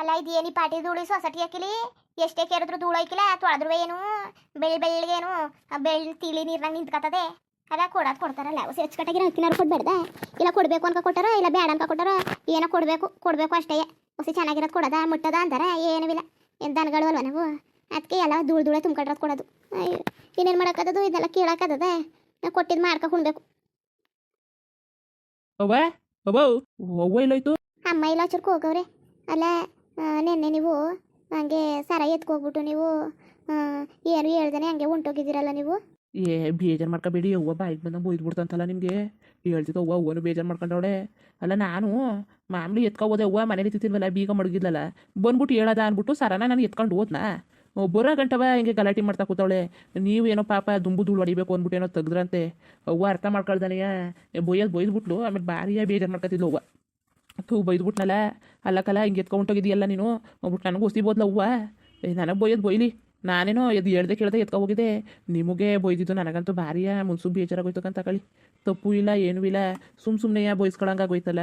ಅಲ್ಲ ಇದೇನಿ ಪಾಟಿ ಧೂಳಿ ಸೊಸಟಿ ಹಾಕಿಲಿ? ಎಷ್ಟೇ ಕೇರಿದ್ರು ಧೂಳು ಹಾಕಿಲ್ಲ ತೊಳೆದ್ರು ಏನು? ಬೆಳ್ಳಿ ಬೆಳ್ಳಿಗೇನು ಬೆಳ್ಳಿ ತಿಳಿ ನೀರ್ನಾಗ ನಿಂತ್ಕತ್ತದೆ. ಅದ ಕೊಡೋದು ಕೊಡ್ತಾರಲ್ಲ ಹೆಚ್ಚುಕಟ್ಟಾಗಿರೋ ಅಕ್ಕಿನಾರು ಕೊಡ್ಬೇಡ್ದ? ಇಲ್ಲ ಕೊಡಬೇಕು ಅನ್ಕ ಕೊಟ್ಟಾರ ಇಲ್ಲ ಬೇಡ ಅನ್ಕ ಕೊಟ್ಟಾರ ಏನೋ ಕೊಡಬೇಕು ಕೊಡಬೇಕು ಅಷ್ಟೇ. ಹೊಸ ಚೆನ್ನಾಗಿರೋದು ಕೊಡೋದ ಮುಟ್ಟದ ಅಂತಾರೆ ಏನೂ ಇಲ್ಲ. ಏನು ದನಗಳು ಅಲ್ವ ನಾವು? ಅದಕ್ಕೆ ಎಲ್ಲ ಧೂಳು ಧೂಳೆ ತುಂಬಿಕೊಡ್ರದು ಕೊಡೋದು. ಇನ್ನೇನು ಮಾಡೋಕ್ಕದದು ಇದೆಲ್ಲ ಕೇಳೋಕ್ಕದ ನಾವು ಕೊಟ್ಟಿದ್ದು ಮಾಡ್ಕೊ ಉಣ್ಬೇಕು ಅವ್ವ ಎಲ್ಲೋಯ್ತು ಅಮ್ಮ ಇಲ್ಲ ಚುರ್ಕು ಹೋಗವ್ರೆ. ಅಲ್ಲ ನೆನ್ನೆ ನೀವು ಹಂಗೆ ಸರ ಎತ್ಕೋಗ್ಬಿಟ್ಟು ನೀವು ಏನು ಹೇಳ್ದೇನೆ ಹಂಗೆ ಹೊಂಟೋಗಿದ್ದೀರಲ್ಲ ನೀವು? ಏ, ಬೇಜಾರು ಮಾಡ್ಕೋಬೇಡಿ, ಅವ್ವ ಬಾಯಿಗೆ ಬಂದ ಬೊಯ್ದು ಬಿಡ್ತಂತಲ್ಲ ನಿಮಗೆ. ಹೇಳ್ತಿದ್ದ ಅವ್ವ, ಅವ್ವನು ಬೇಜಾರು ಮಾಡ್ಕೊಂಡವಳೆ. ಅಲ್ಲ ನಾನು ಮಾಮೂಲಿ ಎತ್ಕೊ ಹೋದೆ ಅವ್ವ, ಮನೇಲಿ ತಿಂತಿಲ್ವಲ್ಲ ಬೀಗ ಮಡಗಿದ್ಲಲ್ಲ. ಬಂದ್ಬಿಟ್ಟು ಹೇಳದ ಅಂದ್ಬಿಟ್ಟು ಸರನ ನಾನು ಎತ್ಕೊಂಡು ಹೋದ್ನಾ? ಬರೋ ಗಂಟವ ಹಿಂಗೆ ಗಲಾಟೆ ಮಾಡ್ತಾ ಕೂತವಳೆ. ನೀವೇನೋ ಪಾಪ ದುಂಬು ಧೂಳು ಹೊಡಿಬೇಕು ಅಂದ್ಬಿಟ್ಟು ಏನೋ ತೆಗ್ದ್ರಂತೆ. ಅವ್ವ ಅರ್ಥ ಮಾಡ್ಕೊಳ್ದಾನೆಯ ಬೊಯ್ಯೋದು ಬೊಯ್ದ್ಬಿಟ್ಲು, ಆಮೇಲೆ ಭಾರಿಯ ಬೇಜಾರು ಮಾಡ್ಕೊತಿದ್ಲು ಅವ್ವ. ಥೂ ಬೈದ್ಬಿಟ್ನಲ್ಲ ಅಲ್ಲಕ್ಕಲ್ಲ ಹಿಂಗೆ ಎತ್ಕೊಂಡೋಗಿದ್ದೀಯಲ್ಲ ನೀನು? ಹೋಗ್ಬಿಟ್ಟು ನನಗೆ ಉಸಿಬೋದ್ಲ ಏ, ನನಗೆ ಬೊಯ್ಯೋದು ಬೊಯ್ಲಿ ನಾನೇನೋ ಇದು ಹೇಳ್ದೆ ಕೇಳ್ದೆ ಹೋಗಿದ್ದೆ ನಿಮಗೆ ಬೊಯ್ದಿದ್ದು ನನಗಂತೂ ಭಾರಿಯ ಮುನ್ಸು ಬೇಜಾರಾಗೋಯ್ತಕ್ಕಂತ ಕಳಿ ತಪ್ಪು ಇಲ್ಲ, ಏನೂ ಇಲ್ಲ. ಸುಮ್ಮ ಸುಮ್ಮನೆ ಬೊಯ್ಸ್ಕೊಳಂಗಾಗೋಯ್ತಲ್ಲ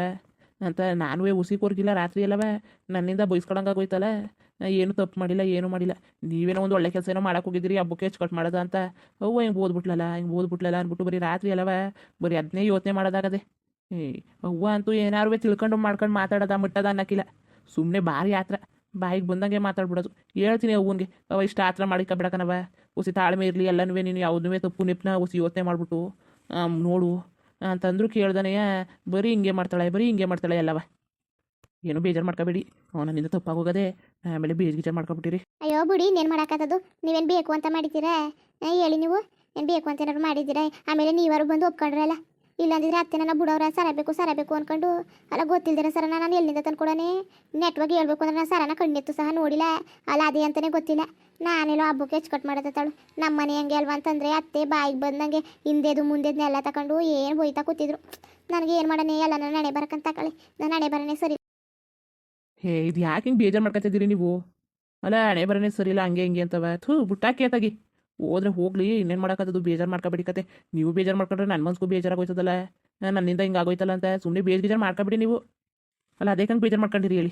ಅಂತ ನಾನು ಉಸಿ ಕೊರ್ಗಿಲ್ಲ ರಾತ್ರಿ ಅಲ್ಲವ. ನನ್ನಿಂದ ಬೊಯ್ಸ್ಕೊಳಂಗಾಗೋಯ್ತಲ್ಲ ನಾ ಏನು ತಪ್ಪು ಮಾಡಿಲ್ಲ, ಏನು ಮಾಡಿಲ್ಲ. ನೀವೇನೋ ಒಂದು ಒಳ್ಳೆ ಕೆಲಸ ಏನೋ ಮಾಡಕ್ಕೆ ಹೋಗಿದ್ದೀರಿ, ಹಬ್ಬಕ್ಕೆ ಹೆಚ್ಚು ಮಾಡೋದ ಅಂತ. ಅವ್ವ, ಹಿಂಗೆ ಓದ್ಬಿಟ್ಲಲ್ಲ ಹಿಂಗೆ ಓದ್ಬಿಟ್ಲಲ್ಲ ಅಂದ್ಬಿಟ್ಟು ಬರೀ ರಾತ್ರಿ ಅಲ್ಲವ. ಬರೀ ಅದನ್ನೇ ಯೋಚನೆ ಮಾಡೋದಾಗದೆ. ಏ ಅವ್ವ ಅಂತೂ ಏನಾರು ತಿಳ್ಕೊಂಡು ಮಾಡ್ಕೊಂಡು ಮಾತಾಡೋದ, ಮುಟ್ಟದ ಅನ್ನಕ್ಕಿಲ್ಲ ಸುಮ್ಮನೆ ಭಾರಿ ಆತ್ರ. ಬಾಯಿಗೆ ಬಂದಂಗೆ ಮಾತಾಡ್ಬಿಡೋದು. ಹೇಳ್ತೀನಿ ಅವ್ವನಿಗೆ ಅವ ಇಷ್ಟ ಆತ್ರ ಮಾಡಿಕೊಬಿಡಕನವ ಉಸಿ ತಾಳ್ಮೆ ಇರಲಿ ಎಲ್ಲನೂ ನೀನು ಯಾವುದೂ ತಪ್ಪು ನಿಪ್ಪನ ಉಸಿ ಯೋಚನೆ ಮಾಡಿಬಿಟ್ಟು ನೋಡು. ಅಂತಂದ್ರು ಕೇಳ್ದನೆಯ ಬರೀ ಹಿಂಗೆ ಮಾಡ್ತಾಳೆ, ಬರೀ ಹಿಂಗೆ ಮಾಡ್ತಾಳೆ ಎಲ್ಲವ ಏನು ಬೇಜಾರು ಮಾಡ್ಕೋಬೇಡಿ. ನನ್ನಿಂದ ತಪ್ಪಾಗೋಗದೆ, ಆಮೇಲೆ ಬೇಜ್ ಗೀಜಾರು ಮಾಡ್ಕೊಬಿಟ್ಟಿರಿ. ಅಯ್ಯೋ, ಬಿಡಿ ಇನ್ನೇನು ಮಾಡೋಕ್ಕತ್ತದು ನೀವೇನು ಬೇಕು ಅಂತ ಮಾಡಿದ್ದೀರಾ? ಹೇಳಿ ನೀವು. ಏನು ಬೇಕು ಅಂತ ಏನಾದ್ರು ಮಾಡಿದ್ದೀರಾ? ಆಮೇಲೆ ನೀವಾರು ಬಂದು ಒಪ್ಕೊಂಡ್ರಲ್ಲ. ಇಲ್ಲಾಂದಿದ್ರೆ ಅತ್ತೆ ನನ್ನ ಬಿಡೋರ ಸರಬೇಕು ಸರಬೇಕು ಅನ್ಕೊಂಡು. ಅಲ್ಲ ಗೊತ್ತಿಲ್ದಿರ ಸರ ನಾನು ಎಲ್ಲಿಂದ ತಂದ್ಕೊಡನೆ ನೆಟ್ವಾಗಿ ಹೇಳ್ಬೇಕು ಅಂದ್ರೆ ನಾನು ಸರನ ಕಣ್ಣಿತ್ತು ಸಹ ನೋಡಿಲ್ಲ. ಅಲ್ಲ, ಅದೇ ಅಂತಲೇ ಗೊತ್ತಿಲ್ಲ. ನಾನೆಲ್ಲೋ ಹಬ್ಬಕ್ಕೆ ಹೆಚ್ಚು ಕಟ್ ಮಾಡೋದತ್ತಾಳು ನಮ್ಮ ಮನೆ ಹಂಗೆ ಅಲ್ವಾ ಅಂತಂದರೆ ಅತ್ತೆ ಬಾಯಿಗೆ ಬಂದಂಗೆ ಹಿಂದೆದು ಮುಂದೆದನ್ನೆಲ್ಲ ತಗೊಂಡು ಏನು ಹೋಯ್ತಾ ಕೂತಿದ್ರು. ನನಗೆ ಏನು ಮಾಡೋಣ? ಎಲ್ಲ ನನ್ನ ನಡೆ ಬರಕಂತ ಕಳಿ ನನ್ನ ನಡೆ ಬರೋನೇ ಸರಿ ಹೇ ಇದು ಯಾಕೆ ಹಿಂಗೆ ಬೇಜಾರು ಮಾಡ್ಕೊತಿದ್ದೀರಿ ನೀವು? ಅಲ್ಲ, ಹಣೆ ಬರೋನೇ ಸರಿ ಇಲ್ಲ, ಹಂಗೆ ಹಿಂಗೆ ಅಂತವ. ಥೂ ಬುಟ್ಟಾಕಿ ಆತಾಗಿ ಹೋದ್ರೆ ಹೋಗ್ಲಿ, ಇನ್ನೇನು ಮಾಡೋಕ್ಕದು ಬೇಜಾರು ಮಾಡ್ಕೊಬೇಡಿ ನೀವು ಬೇಜಾರು ಮಾಡ್ಕೊಂಡ್ರೆ ನನ್ನ ಮನ್ಸ್ಗೂ ಬೇಜಾರಾಗೋಯ್ತದಲ್ಲ. ನನ್ನಿಂದ ಹಿಂಗೆ ಆಗೋಯ್ತಲ್ಲ ಅಂತ ಸುಮ್ಮನೆ ಬೇಜ್ ಬೇಜಾರು ಮಾಡ್ಕೊಬಿಡಿ ನೀವು. ಅಲ್ಲ, ಅದೇ ಕಂಗೆ ಬೇಜಾರು ಮಾಡ್ಕೊಂಡಿರಿ ಹೇಳಿ.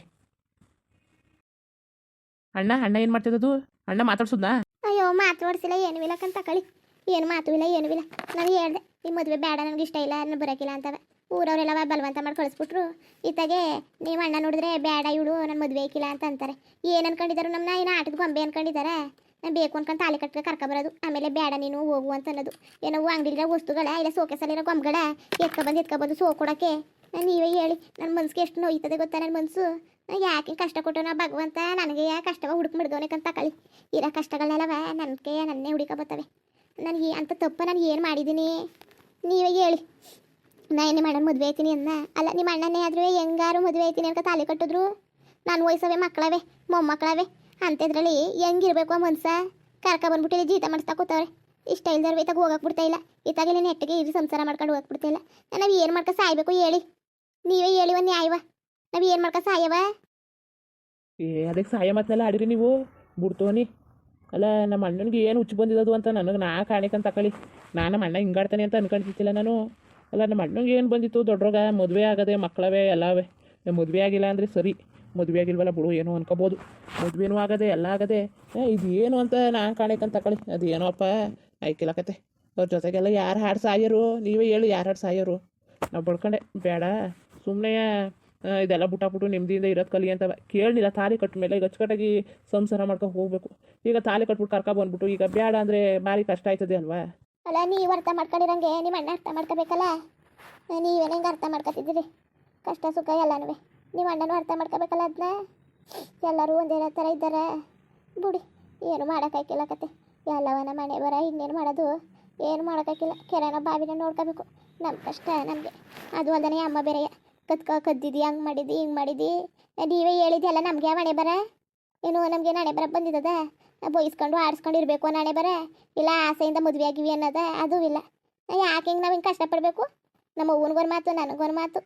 ಅಣ್ಣ ಅಣ್ಣ ಏನು ಮಾಡ್ತಿದ್ದದು ಅಣ್ಣ ಮಾತಾಡ್ಸುದ್ನಾ? ಅಯ್ಯೋ, ಮಾತಾಡ್ಸಿಲ್ಲ, ಏನು ಇಲ್ಲ ಕಂತ ಕಳಿ ಏನು ಮಾತು ಇಲ್ಲ, ಏನು ಇಲ್ಲ. ನಾನು ಹೇಳ್ದೆ, ಈ ಮದುವೆ ಬೇಡ, ನನಗೆ ಇಷ್ಟ ಇಲ್ಲ ಅನ್ನ ಬರೋಕಿಲ್ಲ ಅಂತವೆ. ಊರವರೆಲ್ಲ ಬಲವಂತ ಮಾಡಿ ಕಳಿಸ್ಬಿಟ್ರು. ಇತ್ತಾಗೆ ನೀವು ಅಣ್ಣ ನೋಡಿದ್ರೆ, ಬೇಡ ಇವಳು ನನ್ನ ಮದುವೆ ಆಕಿಲ್ಲ ಅಂತ ಅಂತಾರೆ. ಏನು ಅನ್ಕೊಂಡಿದ್ದಾರೆ ನಮ್ಮನ್ನ ಏನು ಆಟದ ಗೊಂಬೆ ಅನ್ಕೊಂಡಿದ್ದಾರೆ ಬೇಕು ಅನ್ಕೊಂಡು ತಾಲಿ ಕಟ್ಗೆ ಕರ್ಕೊಬರೋದು. ಆಮೇಲೆ ಬೇಡ ನೀನು ಹೋಗು ಅಂತ ಅನ್ನೋದು ಏನೋ ಅಂಗಡಿಲಿರೋ ವಸ್ತುಗಳ, ಇಲ್ಲ ಸೋಕೆಸಲ್ಲಿರೋ ಗೊಂಬಗಳ ಎತ್ಕೊಬಂದು ಎತ್ಕೊಬಂದು ಸೋ ಕೊಡೋಕ್ಕೆ. ನೀವೇ ಹೇಳಿ ನನ್ನ ಮನ್ಸಿಗೆ ಎಷ್ಟು ನೋಯ್ತದೆ ಗೊತ್ತಾ ನನ್ನ ಮನಸ್ಸು ಯಾಕೆ ಕಷ್ಟ ಕೊಟ್ಟವನ ಭಗವಂತ? ನನಗೆ ಯಾ ಕಷ್ಟವ ಹುಡುಕ್ ಅಂತ ತಕೊಳ್ಳಿ ಇರೋ ಕಷ್ಟಗಳನ್ನೆಲ್ಲವ ನನಗೆ ನನ್ನೇ ಹುಡುಕ ಬರ್ತವೆ. ನನಗೆ ಅಂತ ತಪ್ಪ ನಾನು ಏನು ಮಾಡಿದ್ದೀನಿ ನೀವೇ ಹೇಳಿ. ನಾ ಏನೇ ಮಾಡೋಣ ಮದುವೆ ಆಯ್ತೀನಿ ಅನ್ನ. ಅಲ್ಲ, ನಿಮ್ಮ ಅಣ್ಣನೇ ಆದ್ರೂ ಹೆಂಗಾರು ಮದುವೆ ಆಯ್ತೀನಿ ಅಂತ ತಾಲಿ ಕಟ್ಟಿದ್ರು? ನಾನು ವಯಸ್ಸವೇ ಮಕ್ಕಳವೆ, ಮೊಮ್ಮಕ್ಕಳವೆ. ಅಂಥದ್ರಲ್ಲಿ ಹೆಂಗಿರ್ಬೇಕು ಆ ಮನ್ಸ? ಕರ್ಕ ಬಂದ್ಬಿಟ್ಟಿಲ್ಲ ಜೀತ ಮಾಡಿಸ್ತಾ ಕೂತವ್ರೆ. ಇಷ್ಟ ಇಲ್ದವ್ರು ಇತ್ತಾಗ ಹೋಗಕ್ಕೆ ಬಿಡ್ತಾ ಇಲ್ಲ. ಇತ್ತಾಗೆಲ್ಲ ನೆಟ್ಟಿಗೆ ಇರಿ ಸಂಸಾರ ಮಾಡ್ಕೊಂಡು ಹೋಗಕ್ಕೆ ಬಿಡ್ತಾ ಇಲ್ಲ. ನಾವು ಏನು ಮಾಡ್ಕೊ ಸಾಯ್ಬೇಕು ಹೇಳಿ. ನೀವೇ ಹೇಳಿ ಒಂದು ನ್ಯಾಯವ. ನಾವು ಏನು ಮಾಡ್ಕೊ ಸಾಯವ? ಏ, ಅದಕ್ಕೆ ಸಹಾಯ ಮಾತನೆಲ್ಲ ಆಡಿರಿ ನೀವು. ಬಿಡ್ತೋನಿ. ಅಲ್ಲ ನಮ್ಮ ಅಣ್ಣನಿಗೆ ಏನು ಹುಚ್ಚು ಬಂದಿದ್ದು ಅಂತ ನನಗೆ ನಾ ಕಾಣಿಕಂತ ತಕೊಳ್ಳಿ ನಾನು ನಮ್ಮ ಅಣ್ಣ ಹಿಂಗಾಡ್ತಾನೆ ಅಂತ ಅನ್ಕೊಂಡಿದ್ದಿಲ್ಲ ನಾನು. ಅಲ್ಲ ನಮ್ಮ ಅಣ್ಣಂಗೆ ಏನು ಬಂದಿತ್ತು? ದೊಡ್ಡರೋಗ ಮದುವೆ ಆಗದೆ ಮಕ್ಕಳವೇ ಎಲ್ಲವೇ. ಮದುವೆ ಆಗಿಲ್ಲ ಅಂದರೆ ಸರಿ. ಮದುವೆ ಆಗಿಲ್ವಲ್ಲ ಬಿಡು, ಏನು ಅನ್ಕೋಬೋದು. ಮದುವೆನೂ ಆಗದೆ, ಎಲ್ಲ ಆಗದೆ ಇದು ಏನು ಅಂತ ನಾನು ಕಾಣಿಕಂತ ತಕೊಳ್ಳಿ. ಅದು ಏನೋ ಅಪ್ಪ ಆಯ್ಕಿಲ್ಲಕತೆ ಅವ್ರ ಜೊತೆಗೆಲ್ಲ ಯಾರು ಹಾಡು ಸಾಯೋರು? ನೀವೇ ಹೇಳಿ ಯಾರು ಹಾಡು ಸಾಯೋರು. ನಾವು ಬಳ್ಕೊಂಡೆ, ಬೇಡ. ಸುಮ್ಮನೆ ಇದೆಲ್ಲ ಬುಟ್ಟಾಬಿಟ್ಟು ನೆಮ್ಮದಿಯಿಂದ ಇರೋದು ಕಲಿ ಅಂತ ಕೇಳಲಿಲ್ಲ ತಾಲಿ ಕಟ್ಟ ಮೇಲೆ ಈಗ ಅಚ್ಚುಕಟ್ಟಾಗಿ ಸಂಸಾರ ಮಾಡ್ಕೊಂಡು ಹೋಗ್ಬೇಕು. ಈಗ ತಾಲಿ ಕಟ್ಬಿಟ್ಟು ಕರ್ಕೊ ಬಂದ್ಬಿಟ್ಟು, ಈಗ ಬೇಡ ಅಂದರೆ ಭಾರಿ ಕಷ್ಟ ಆಯ್ತದೆ ಅಲ್ವಾ? ಅಲ್ಲ, ನೀವು ಅರ್ಥ ಮಾಡ್ಕೊಂಡಿರಂಗೆ ನಿಮ್ಮ ಅಣ್ಣ ಅರ್ಥ ಮಾಡ್ಕೋಬೇಕಲ್ಲ? ನೀವೇನಂಗೆ ಅರ್ಥ ಮಾಡ್ಕೊತಿದ್ದೀರಿ? ಕಷ್ಟ ಸುಖ ಎಲ್ಲನೂ ನಿಮ್ಮ ಅಣ್ಣನೂ ಅರ್ಥ ಮಾಡ್ಕೋಬೇಕಲ್ಲ ಅದನ್ನ ಎಲ್ಲರೂ ಒಂದೇ ಥರ ಇದ್ದಾರೆ. ಬಿಡಿ, ಏನು ಮಾಡೋಕ್ಕಾಗಿಲ್ಲ ಕತೆ. ಎಲ್ಲವನ ಮನೆ ಬರ, ಇನ್ನೇನು ಮಾಡೋದು? ಏನು ಮಾಡೋಕ್ಕಾಗಿಲ್ಲ ಕೆರೆನ ಬಾವಿನ ನೋಡ್ಕೋಬೇಕು. ನಮ್ಮ ಕಷ್ಟ ನಮಗೆ. ಅದು ಅಲ್ಲದೇ ಅಮ್ಮ ಬೇರೆ ಕತ್ಕ ಕದ್ದಿದ್ದು ಹಂಗೆ ಮಾಡಿದ್ದು ಹಿಂಗೆ ಮಾಡಿದ್ದು ನೀವೇ ಹೇಳಿದ್ದೆಲ್ಲ ನಮಗೆ ಮನೆ ಬರ? ಏನು ನಮಗೆ ನಾಳೆ ಬರ ಬಂದಿದ್ದದ ಬೈಸ್ಕೊಂಡು ಆಡಿಸ್ಕೊಂಡು ಇರಬೇಕು ನಾಳೆ ಬರ? ಇಲ್ಲ ಆಸೆಯಿಂದ ಮದುವೆ ಆಗಿವಿ ಅನ್ನೋದ? ಅದೂ ಇಲ್ಲ. ಯಾಕೆ ಹಿಂಗೆ ನಾವು ಹಿಂಗೆ ಕಷ್ಟಪಡಬೇಕು? ನಮ್ಮ ಅವ್ವನಿಗೊಂದು ಮಾತು, ನನಗೊಂದು ಮಾತು.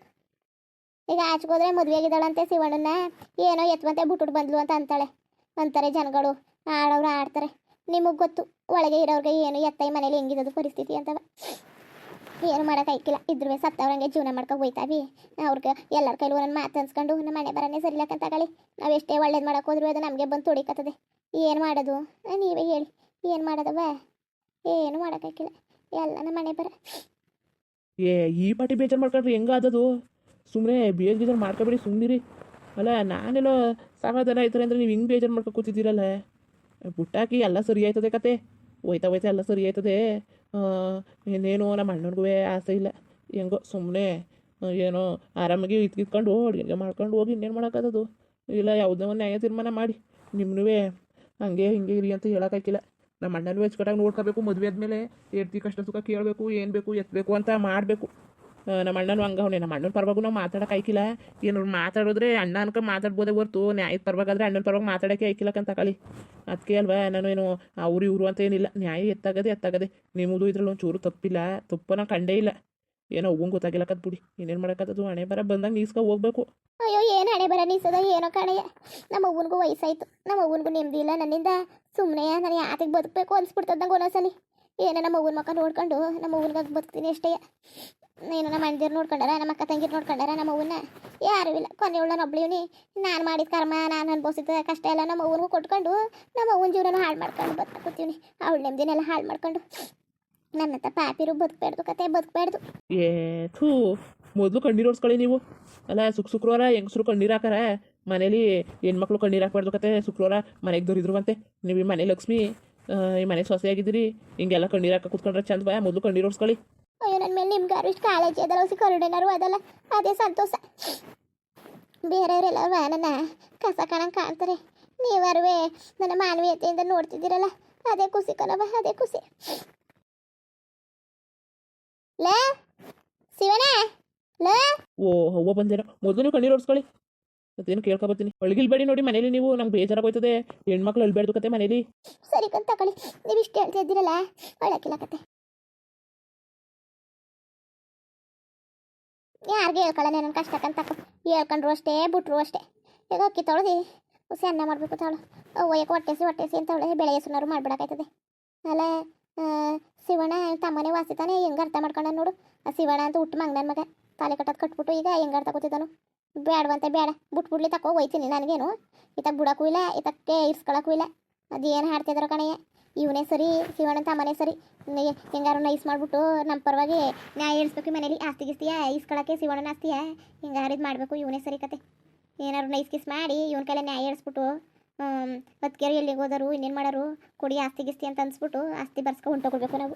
ಈಗ ಆಚೆಗೋದ್ರೆ ಮದುವೆ ಆಗಿದ್ದಾಳಂತೆ ಶಿವಣ್ಣನ ಏನೋ ಎತ್ತುವಂತೆ ಬಿಟ್ಬಿಟ್ಟು ಬಂದ್ಲು ಅಂತ ಅಂತಾಳೆ. ಅಂತಾರೆ ಜನಗಳು. ಆಡೋರು ಆಡ್ತಾರೆ. ನಿಮಗೆ ಗೊತ್ತು, ಒಳಗೆ ಇರೋರಿಗೆ ಏನು ಎತ್ತೈ ಮನೇಲಿ ಹೆಂಗಿದ್ದು ಪರಿಸ್ಥಿತಿ ಅಂತವ. ಏನು ಮಾಡೋಕ್ಕಾಯ್ಕಿಲ್ಲ ಇದ್ರೂ ಸತ್ತವ್ರಂಗೆ ಜೀವನ ಮಾಡ್ಕೊಂಡು ಹೋಯ್ತಾವಿ. ಅವ್ರಿಗೆ ಎಲ್ಲರ ಕೈಲೂ ಒಂದೊಂದು ಮಾತು ಅನ್ಸ್ಕೊಂಡು, ನಮ್ಮ ಮನೆ ಬರನೇ ಸರಿಲಕ್ಕಂತ ತಗೊಳ್ಳಿ ನಾವು ಎಷ್ಟೇ ಒಳ್ಳೇದು ಮಾಡಕ್ಕೆ ಹೋದ್ರು ಅದು ನಮಗೆ ಬಂದು ತೊಡಿಕತ್ತದೆ. ಏನು ಮಾಡೋದು? ನೀವೇ ಹೇಳಿ. ಏನು ಮಾಡೋದವ ಏನು ಮಾಡೋಕ್ಕಾಯ್ಕಿಲ್ಲ ಎಲ್ಲ ನಮ್ಮ ಮನೆ ಬರ. ಏ, ಈ ಪಾಟಿ ಬೇಜಾರು ಮಾಡ್ಕೊಂಡ್ರೆ ಹೆಂಗಾದದು ಸುಮ್ಮನೆ ಬೇಜ್ ಬೇಜಾರು ಮಾಡ್ಕೊಬೇಡಿ ಸುಮ್ಮನಿರಿ ಅಲ್ಲ, ನಾನೆಲ್ಲೋ ಸಮಾಧಾನ ಆಯ್ತಾರೆ ಅಂದರೆ ನೀವು ಹಿಂಗೆ ಬೇಜಾರು ಮಾಡ್ಕೊ ಕೂತಿದ್ದೀರಲ್ಲ? ಬುಟ್ಟಾಕಿ ಎಲ್ಲ ಸರಿ ಆಯ್ತದೆ ಕತೆ. ಹೋಯ್ತಾ ಹೋಯ್ತಾ ಎಲ್ಲ ಸರಿ ಆಯ್ತದೆ. ಇನ್ನೇನು ನಮ್ಮ ಅಣ್ಣನಿಗೂ ಆಸೆ ಇಲ್ಲ. ಹೆಂಗೋ ಸುಮ್ಮನೆ ಏನೋ ಆರಾಮಾಗಿ ಇತ್ಕಿತ್ಕೊಂಡು ಅಡುಗೆ ಮಾಡ್ಕೊಂಡು ಹೋಗಿ ಇನ್ನೇನು ಮಾಡೋಕ್ಕಾಗದು ಇಲ್ಲ, ಯಾವುದೋ ಒಂದು ನ್ಯಾಯ ತೀರ್ಮಾನ ಮಾಡಿ. ನಿಮ್ಮನೂ ಹಂಗೆ ಹಿಂಗೆ ಇರಿ ಅಂತ ಹೇಳೋಕ್ಕಾಗಿಲ್ಲ ನಮ್ಮ ಅಣ್ಣನೂ ಹೆಚ್ಚುಕಟ್ಟಾಗಿ ನೋಡ್ಕೋಬೇಕು, ಮದುವೆ ಆದಮೇಲೆ ಎಡ್ತಿ ಕಷ್ಟ ಸುಖ ಕೇಳಬೇಕು, ಏನು ಬೇಕು ಎತ್ತಬೇಕು ಅಂತ ಮಾಡಬೇಕು. ನಮ್ಮ ಅಣ್ಣನೂ ಹಂಗೆ ಅವನೇ. ನಮ್ಮ ಅಣ್ಣನ ಪರವಾಗೂ ನಾವು ಮಾತಾಡೋಕೆ ಆಯ್ಕಿಲ್ಲ. ಏನು ಮಾತಾಡಿದ್ರೆ ಅಣ್ಣ ಅನ್ಕ ಮಾತಾಡ್ಬೋದೇ ಹೊರ್ತು. ನ್ಯಾಯದ ಪರವಾಗಾದ್ರೆ ಅಣ್ಣನ ಪರವಾಗಿ ಮಾತಾಡೋಕ್ಕೆ ಅಂತ ತಗೊಳ್ಳಿ ಅದಕ್ಕೆ ಅಲ್ವಾ, ನಾನು ಏನು ಅವ್ರು ಇವರು ಅಂತ ಏನಿಲ್ಲ. ನ್ಯಾಯ ಎತ್ತಾಗದೆ ಎತ್ತಾಗದೆ. ನಿಮ್ಮದು ಇದ್ರಲ್ಲಿ ಒಂಚೂರು ಚೂರು ತಪ್ಪಿಲ್ಲ. ತಪ್ಪನ ಕಂಡೇ ಇಲ್ಲ. ಏನೋ ಹೋಗಂಗೆ ಗೊತ್ತಾಗಿಲ್ಲ ಕದ್ ಬಿಡಿ. ಇನ್ನೇನು ಮಾಡೋಕ್ಕದ್ದು ಹಣೆ ಬರ ಬಂದಂಗೆ ನೀಸ್ಕೊ ಹೋಗ್ಬೇಕು. ಅಯ್ಯೋ, ಏನು ಹಣೆ ಬರ ನೀಸದ ಏನೋ ಕಣೆಯ ನಮ್ಮ ಅವ್ವನಿಗೂ ವಯಸ್ಸಾಯ್ತು. ನಮ್ಮ ಅವ್ವನಿಗೂ ನೆಮ್ಮದಿ ಇಲ್ಲ ನನ್ನಿಂದ. ಸುಮ್ಮನೆ ನಾನು ಯಾತಿಗೆ ಬದುಕಬೇಕು ಅನ್ಸ್ಬಿಡ್ತದಂಗೆ ಒಂದೊಂದ್ಸಲಿ. ಏನೋ ನಮ್ಮ ಅವ್ವನ ಮಕ್ಕ ನೋಡ್ಕೊಂಡು, ನಮ್ಮ ಅವ್ವನಿಗಾಗಿ ಬದುಕ್ತೀನಿ ಅಷ್ಟೇ. ಏನು ನಮ್ಮ ಅಣ್ಣದಿರು ನೋಡ್ಕೊಂಡಾರ, ನಮ್ಮ ಅಕ್ಕ ತಂಗಿರು ನೋಡ್ಕೊಂಡಾರ, ನಮ್ಮ ಅವ್ವನ್ನ? ಯಾರೂ ಇಲ್ಲ ಕೊನೆ ಉಳ್ಳನ ಒಬ್ಳಿವ್ನಿ. ನಾನು ಮಾಡಿದ ಕರ್ಮ, ನಾನು ಅನ್ಭವಿಸಿದ ಕಷ್ಟ ಎಲ್ಲ ನಮ್ಮ ಅವ್ವನಿಗೂ ಕೊಟ್ಕೊಂಡು, ನಮ್ಮ ಅವ್ವನ ಜೀವನ ಹಾಳು ಮಾಡ್ಕೊಂಡು ಬದುಕತ್ತೀವಿ ಅವಳು ನೆಮ್ಮದಿನೆಲ್ಲ ಹಾಳು ಮಾಡ್ಕೊಂಡು ನನ್ನಂತ ಪಾಪಿರು ಬದುಕಬೇಡ್ದು, ಕತೆ ಬದುಕಬೇಡ್ದು. ಏ, ಥೂ, ಮೊದಲು ಕಣ್ಣೀರು ಓಡಿಸ್ಕೊಳ್ಳಿ ನೀವು. ಅಲ್ಲ ಸುಖ ಶುಕ್ರವಾರ ಹೆಂಗಸ್ರು ಕಣ್ಣೀರು ಹಾಕಾರ? ಮನೇಲಿ ಹೆಣ್ಮಕ್ಳು ಕಣ್ಣೀರು ಹಾಕ್ಬಾರ್ದು ಕತೆ ಶುಕ್ರವಾರ ಮನೆಗೆ ದೊರಿದ್ರು ಅಂತೆ ನೀವು ಈ ಮನೆ ಲಕ್ಷ್ಮಿ ಈ ಮನೆ ಸೊಸೆಯಾಗಿದ್ದೀರಿ, ಹಿಂಗೆಲ್ಲ ಕಣ್ಣೀರು ಹಾಕ ಕೂತ್ಕೊಂಡ್ರೆ ಚಂದ ಬಾಯ ಮೊದಲು ಕಣ್ಣೀರು ಓಡಿಸ್ಕೊಳ್ಳಿ ಅಯ್ಯೋ ನನ್ನ ಮೇಲೆ ನಿಮ್ಗಾರು ಇಷ್ಟು ಕಾಳಜಿ ಅದಲ್ಲ? ಹೊಸ ಕರುಣೆನಾರು ಅದಲ್ಲ? ಅದೇ ಸಂತೋಷ. ಬೇರೆಯವರೆಲ್ಲರೂ ನನ್ನ ಕಸ ಕಾಣಂಗೆ ಕಾಣ್ತಾರೆ. ನೀವರುವೆ ನನ್ನ ಮಾನವೀಯತೆಯಿಂದ ನೋಡ್ತಿದ್ದೀರಲ್ಲ? ಅದೇ ಖುಷಿ ಕಣವ ಅದೇ ಖುಷಿ. ಲೇ ಶಿವಣ್ಣ ಲೇ. ಓ ಹೂವ ಬಂದೇನೋ. ಮೊದಲು ನೀವು ಕಣ್ಣೀರು ಓಡಿಸ್ಕೊಳ್ಳಿ ಮತ್ತೇನು ಕೇಳ್ಕೊಬರ್ತೀನಿ ಒಳಗಿಲ್ಬೇಡಿ ನೋಡಿ ಮನೇಲಿ ನೀವು. ನಂಗೆ ಬೇಜಾರಾಗೋಯ್ತದೆ ಹೆಣ್ಮಕ್ಳು ಅಳ್ಬೇಡ್ದು ಕತೆ ಮನೇಲಿ. ಸರಿ ಕಂತ ತಗೊಳ್ಳಿ. ನೀವು ಇಷ್ಟು ಹೇಳ್ತಾ ಇದ್ದೀರಲ್ಲ? ಒಳಕಿಲ್ಲ ಕತೆ. ಯಾರಿಗೆ ಹೇಳ್ಕೊಳ್ಳ ನನ್ನ ಕಷ್ಟಕ್ಕಂತ ಹೇಳ್ಕೊಂಡ್ರು ಅಷ್ಟೇ, ಬಿಟ್ರು ಅಷ್ಟೇ. ಈಗ ಅಕ್ಕಿ ತೊಳೆದು, ಹುಸಿ ಅನ್ನ ಮಾಡಬೇಕು ತಾಳು. ಒಯ್ಯಕ್ಕೆ ಹೊಟ್ಟೆಸಿ ಹೊಟ್ಟೆಸಿ ಅಂತ ಅವಳೆ ಬೆಳೆ ಸುನಾರು ಮಾಡ್ಬಿಡಕಾಯ್ತದೆ ಅಲ್ಲ ಶಿವಣ ತಮ್ಮನೆ ವಾಸಿತಾನೆ ಹೆಂಗೆ ಅರ್ಥ ಮಾಡ್ಕೊಂಡ ನೋಡು. ಆ ಶಿವಣ ಅಂತ ಹುಟ್ಟು ಮಂಗ್ ನನ್ನ ಮಗ. ತಾಲೆ ಕಟ್ಟೋದು ಕಟ್ಬಿಟ್ಟು ಈಗ ಹೆಂಗೆ ಅರ್ಥ ಕೂತಿದ್ದಾನು ಬೇಡವಂತೆ ಬೇಡ ಬಿಟ್ಬಿಡ್ಲಿ ತಕೋ ಹೋಯ್ತೀನಿ ನನಗೇನು. ಈತಕ್ಕೆ ಬಿಡೋಕ್ಕೂ ಇಲ್ಲ ಈತಕ್ಕೆ ಇರ್ಸ್ಕೊಳಕ್ಕೂ ಇಲ್ಲ. ಅದೇನು ಹಾಡ್ತಿದ್ರು ಕಣಯ್ಯ. ಇವನೇ ಸರಿ, ಶಿವಣ್ಣ ತಮ್ಮನೇ ಸರಿ. ಹೆಂಗಾರು ನೈಸ್ ಮಾಡ್ಬಿಟ್ಟು ನಮ್ಮ ಪರವಾಗಿ ನ್ಯಾಯ ಇಳಿಸ್ಬೇಕು ಮನೇಲಿ. ಆಸ್ತಿ ಗಿಸ್ತಿಯ ಇಸ್ಕೊಳಕ್ಕೆ ಶಿವಣ್ಣನ ಆಸ್ತಿಯ? ಹಿಂಗಾರು ಇದು ಮಾಡಬೇಕು ಇವನೇ ಸರಿ ಕತೆ. ಏನಾರು ನೈಸ್ ಕಿಸ್ ಮಾಡಿ ಇವನ ಕೈಲೇ ನ್ಯಾಯ ಹೇಳಿಸ್ಬಿಟ್ಟು ಕೇರಿ ಎಲ್ಲಿಗೆ ಹೋದರು, ಇನ್ನೇನು ಮಾಡೋರು? ಕೊಡಿ ಆಸ್ತಿ ಗಿಸ್ತಿ ಅಂತ ಅನ್ಸ್ಬಿಟ್ಟು ಆಸ್ತಿ ಬರ್ಸ್ಕೊಂಡು ಹೊಂಟೋಗ್ಬೇಕು ನಾವು.